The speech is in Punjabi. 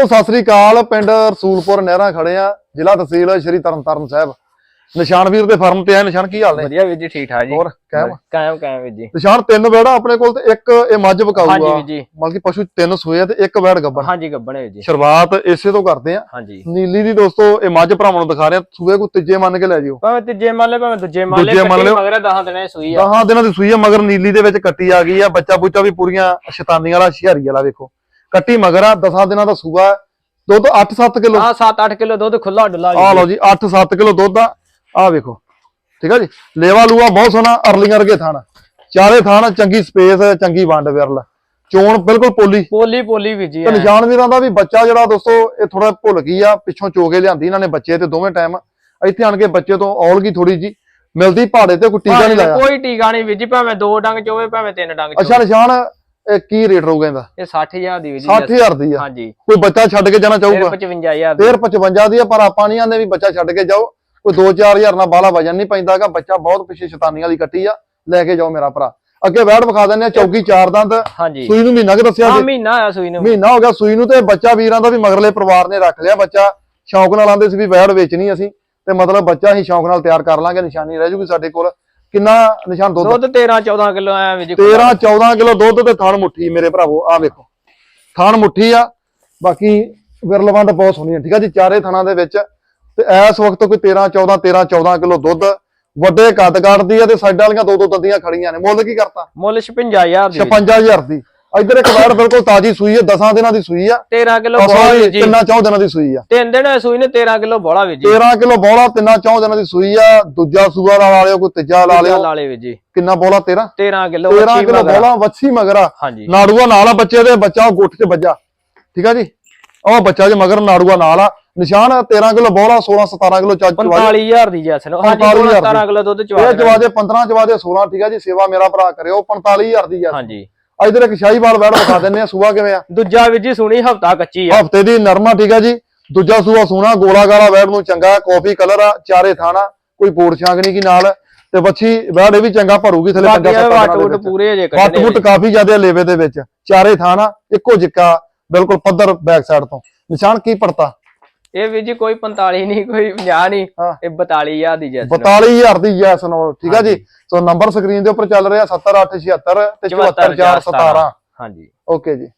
ਦੋਸਤੋ ਸਤਿ ਸ੍ਰੀ ਅਕਾਲ। ਪਿੰਡ ਰਸੂਲਪੁਰ ਨਹਿਰਾ ਖੜੇ ਆ ਜ਼ਿਲ੍ਹਾ ਤਹਿਸੀਲ ਸ਼੍ਰੀ ਤਰਨਤਾਰਨ ਸਾਹਿਬ। ਨਿਸ਼ਾਨ ਵੀਰ ਦੇ ਫਰਮ ਤੇ ਆ ਨਿਸ਼ਾਨ ਕੀ ਹਾਲ ਨੇ? ਵਧੀਆ ਵੀਰ ਜੀ ਠੀਕ ਠਾਕ ਜੀ। ਹੋਰ ਕਾਇਮ? ਕਾਇਮ ਕਾਇਮ ਵੀਰ ਜੀ। ਨਿਸ਼ਾਨ ਤਿੰਨ ਬੈੜਾ ਆਪਣੇ ਕੋਲ ਤੇ ਇੱਕ ਇਹ ਮੱਝ ਵਿਕਾਊ ਹਾਂਜੀ ਵੀਰ ਜੀ। ਮਤਲਬ ਕਿ ਪਸ਼ੂ ਤਿੰਨ ਸੂਏ ਆ ਤੇ ਇੱਕ ਬੈੜ ਗੱਬਣ। ਹਾਂਜੀ ਗੱਬਣੇ ਵੀਰ ਜੀ। ਸ਼ੁਰੂਆਤ ਇਸੇ ਤੋਂ ਕਰਦੇ ਆ ਹਾਂਜੀ। ਨੀਲੀ ਦੀ ਦੋਸਤੋ ਇਹ ਮੱਝ ਭਰਾਵਾਂ ਨੂੰ ਦਿਖਾ ਰਿਹਾ। ਸੂਏ ਕੋ ਤੀਜੇ ਮੰਨ ਕੇ ਲੈ ਜਿਓ। ਭਾਵੇਂ ਤੀਜੇ ਮੰਨ ਲੈ ਭਾਵੇਂ ਦੂਜੇ ਮੰਨ ਲੈ। ਮਗਰ 10 ਦਿਨਾਂ ਦੀ ਸੂਈ ਆ। ਦਹਾਂ ਦਿਨਾਂ ਦੀ ਸੂਈ ਆ ਮਗਰ ਨੀਲੀ ਦੇ ਵਿੱਚ ਕੱਟੀ ਆ ਗਈ ਆ। ਬੱਚਾ ਬੁੱਚਾ ਵੀ ਪੂਰੀਆਂ ਸ਼ੈਤਾਨੀਆਂ ਵਾਲਾ ਸ਼ਿਹਾਰੀ ਵਾਲਾ ਵੇਖੋ। ਕੱਟੀ ਮਗਰ ਆ ਦਸਾਂ ਦਿਨਾਂ ਦਾ ਸੂਆ ਹੈ। ਦੁੱਧ 8-7 ਕਿਲੋ। ਆ 7-8 ਕਿਲੋ ਦੁੱਧ ਖੁੱਲਾ ਡੁੱਲਾ ਆ ਲਓ ਜੀ 8-7 ਕਿਲੋ ਦੁੱਧ ਆ। ਆ ਵੇਖੋ। ਠੀਕ ਆ ਜੀ? ਲੇਵਾ ਲੂਆ ਬਹੁਤ ਸੋਹਣਾ ਅਰਲੀਆਂ ਵਰਗੇ ਥਾਣ ਚਾਰੇ ਥਾਣ ਚੰਗੀ ਸਪੇਸ ਚੰਗੀ ਵੰਡ ਵਿਰਲ। ਚੋਣ ਬਿਲਕੁਲ ਪੋਲੀ। ਪੋਲੀ ਪੋਲੀ ਵੀਰ ਜੀ ਤੇ ਨਿਸ਼ਾਨ ਵੀਰਾਂ ਦਾ ਵੀ ਬੱਚਾ ਜਿਹੜਾ ਦੋਸਤੋ ਇਹ ਥੋੜਾ ਭੁੱਲ ਗਈ ਆ ਪਿੱਛੋਂ ਚੋਗੇ ਲਿਆਂਦੀ ਇਹਨਾਂ ਨੇ ਬੱਚੇ ਤੇ ਦੋਵੇਂ ਟਾਈਮ ਇੱਥੇ ਆਣ ਕੇ ਬੱਚੇ ਤੋਂ ਔਲਗੀ ਥੋੜੀ ਜੀ ਮਿਲਦੀ ਪਹਾੜੇ ਤੇ ਕੋਈ ਟੀਕਾ ਨਹੀਂ ਲਾਇਆ। ਕੋਈ ਟੀਕਾ ਨਹੀਂ ਵੀਰ ਜੀ ਭਾਵੇਂ ਦੋ ਡੰਗ ਚੋਵੇ ਭਾਵੇਂ ਤਿੰਨ ਡੰਗ ਅੱਛਾ ਚੋਵੇ ਨਿਸ਼ਾਨ ਇਹ ਕੀ ਰੇਟ ਰਹੂਗਾ ਇਹਦਾ? ਇਹ 60000 ਦੀ ਜੀ 60000 ਦੀ ਆ। ਹਾਂਜੀ। ਕੋਈ ਬੱਚਾ ਛੱਡ ਕੇ ਜਾਣਾ ਚਾਹੂਗਾ? 55000 ਦੀ। ਫੇਰ 55 ਦੀ ਆ ਪਰ ਆਪਾਂ ਨਹੀਂ ਆਂਦੇ ਵੀ ਬੱਚਾ ਛੱਡ ਕੇ ਜਾਓ। ਕੋਈ 2-4000 ਨਾਲ ਬਾਹਲਾ ਵਜਨ ਨਹੀਂ ਪੈਂਦਾਗਾ ਬੱਚਾ ਬਹੁਤ ਪਿੱਛੇ ਸ਼ੈਤਾਨੀ ਵਾਲੀ ਕੱਟੀ ਆ। ਲੈ ਕੇ ਜਾਓ ਮੇਰਾ ਭਰਾ। ਅੱਗੇ ਵੈੜ ਵਿਖਾ ਦਿੰਦੇ ਆ ਚੌਕੀ ਚਾਰ ਦੰਦ। ਹਾਂਜੀ। ਸੂਈ ਨੂੰ ਮਹੀਨਾ ਕਿ ਦੱਸਿਆ ਸੀ? ਮਹੀਨਾ ਆ ਸੂਈ ਨੂੰ। ਮਹੀਨਾ ਹੋ ਗਿਆ ਸੂਈ ਨੂੰ ਤੇ ਬੱਚਾ ਵੀਰਾਂ ਦਾ ਵੀ ਮਗਰਲੇ ਪਰਿਵਾਰ ਨੇ ਰੱਖ ਲਿਆ ਬੱਚਾ। ਸ਼ੌਂਕ ਨਾਲ ਆਂਦੇ ਸੀ ਵੀ ਵੈੜ ਵੇਚਣੀ ਅਸੀਂ। ਤੇ ਮਤਲਬ ਬੱਚਾ ਹੀ ਸ਼ੌਂਕ ਨਾਲ ਤਿਆਰ ਕਰ ਲਾਂਗੇ ਨਿਸ਼ਾਨੀ ਰਹਿ ਜੂਗੀ ਸਾਡੇ ਕੋਲ। ਕਿੰਨਾ ਨਿਸ਼ਾਨ ਦੁੱਧ? ਦੁੱਧ 13 14 ਕਿਲੋ ਆ ਵੀਰ ਜੀ 13 14 ਕਿਲੋ ਦੁੱਧ ਤੇ ਥਣ ਮੁੱਠੀ ਮੇਰੇ ਭਰਾਵੋ ਆ ਵੇਖੋ। ਥਣ ਮੁੱਠੀ ਆ ਬਾਕੀ ਵਿਰਲਵੰਦ ਬਹੁਤ ਸੋਹਣੀ ਆ ਠੀਕ ਆ ਜੀ? ਚਾਰੇ ਥਣਾਂ ਦੇ ਵਿੱਚ ਤੇ ਇਸ ਵਕਤ ਕੋਈ 13 14 13 14 ਕਿਲੋ ਦੁੱਧ ਵੱਡੇ ਕੱਦ ਕੱਢਦੀ ਆ ਤੇ ਸਾਈਡਾਂ ਵਾਲੀਆਂ ਦੋ ਦੋ ਦੰਦੀਆਂ ਖੜੀਆਂ ਨੇ। ਮੁੱਲ ਕੀ ਕਰਤਾ? ਮੁੱਲ 56000 ਦੀ। ਵੀਰ ਜੀ। 56000 ਦੀ। ਇੱਧਰ ਇੱਕ ਵੈੜ ਬਿਲਕੁਲ ਤਾਜੀ ਸੂਈ ਹੈ 10 ਦਿਨਾਂ ਦੀ ਸੂਈ ਆ। 13 ਕਿਲੋ ਬੋਲਾ ਵੀਰ ਜੀ। ਤਿੰਨਾਂ ਚੌਂ ਦਿਨਾਂ ਦੀ ਸੂਈ ਆ। ਤਿੰਨ ਦਿਨ ਸੂਈ ਨੇ 13 ਕਿਲੋ ਬੋਲਾ ਵੀਰ ਜੀ। 13 ਕਿਲੋ ਬੋਲਾ ਤਿੰਨਾਂ ਚੌਂ ਦਿਨਾਂ ਦੀ ਸੂਈ ਆ। ਦੂਜਾ ਸੂਆ ਲਾ ਲਿਓ ਕੋਈ ਤੀਜਾ ਲਾ ਲਿਓ। ਲਾਲੇ ਵੀਰ ਜੀ। ਕਿੰਨਾ ਬੋਲਾ 13 13 ਕਿਲੋ 13 ਵੱਛੀ ਕਿਲੋ। ਬੋਲਾ ਵੱਛੀ ਮਗਰਾ। ਨਾੜੂਆ ਨਾਲ ਆ ਬੱਚੇ ਦੇ ਬੱਚਾ ਉਹ ਗੁੱਠ 'ਚ ਵੱਜਾ। ਠੀਕ ਆ ਜੀ? ਉਹ ਬੱਚਾ ਜੇ ਮਗਰ ਨਾੜੂਆ ਨਾਲ ਆ। ਨਿਸ਼ਾਨ 13 ਕਿਲੋ ਬੋਲਾ 16 17 ਕਿਲੋ ਚੱਜ ਚਵਾ 45000 ਦੀ ਜੈਸਨ ਹਾਂਜੀ 45,000 17 ਕਿਲੋ ਦੁੱਧ ਚਵਾ ਇਹ ਚਵਾ ਦੇ 15 ਚਵਾ ਦੇ 16 ਠੀਕ ਆ ਜੀ? ਸੇਵਾ ਮੇਰਾ ਭਰਾ ਕਰਿਓ 45000 ਦੀ ਆ ਹਾਂਜੀ। ਇਧਰ ਇੱਕ ਸ਼ਾਹੀਵਾਲ ਵੈੜ ਵਿਖਾ ਦਿੰਨੇ ਆ ਸੂਆ ਕਿਵੇਂ ਆ? ਦੂਜਾ ਵੀਰ ਜੀ ਸੁਣੀ ਹਫਤਾ ਕੱਚੀ ਆ। ਹਫ਼ਤੇ ਦੀ ਨਰਮਾ ਠੀਕ ਆ ਜੀ। ਦੂਜਾ ਸੂਆ ਸੋਨਾ ਗੋਲਾ ਗਾਲਾ ਵੈੜ ਨੂੰ ਚੰਗਾ ਕਾਫੀ ਕਲਰ ਆ ਚਾਰੇ ਥਾਣਾ ਕੋਈ ਪੋੜ ਛਾਂਗ ਨਹੀਂ ਕੀ ਨਾਲ। ਤੇ ਬੱਚੀ ਵੈੜ ਇਹ ਵੀ ਚੰਗਾ ਭਰੂਗੀ ਥਲੇ ਪੰਜਾ ਵਾਟ ਸੱਤ ਵੁੱਟ ਪੂਰੇ ਜੇ ਵੱਟ ਕੱਢਣੇ ਵੁੱਟ ਕਾਫੀ ਜ਼ਿਆਦਾ ਲੇਵੇ ਦੇ ਵਿੱਚ। ਚਾਰੇ ਥਾਣਾ ਇੱਕੋ ਜਿੱਕਾ ਬਿਲਕੁਲ ਪੱਧਰ ਬੈਕ ਸਾਈਡ ਤੋਂ। ਨਿਸ਼ਾਨ ਕੀ ਪੜਤਾ? ਇਹ ਵੀਰ ਜੀ ਕੋਈ 45 ਨਹੀਂ ਕੋਈ 50 ਨਹੀਂ ਹਾਂ। ਇਹ 42000 ਦੀ ਜੈਸਨ। 42000 ਦੀ ਯੈਸ ਨੋ ਠੀਕ ਆ ਜੀ? ਸੋ ਨੰਬਰ ਸਕਰੀਨ ਦੇ ਉੱਪਰ ਚੱਲ ਰਿਹਾ 70876 ਤੇ 74417 ਹਾਂਜੀ। ਓਕੇ ਜੀ।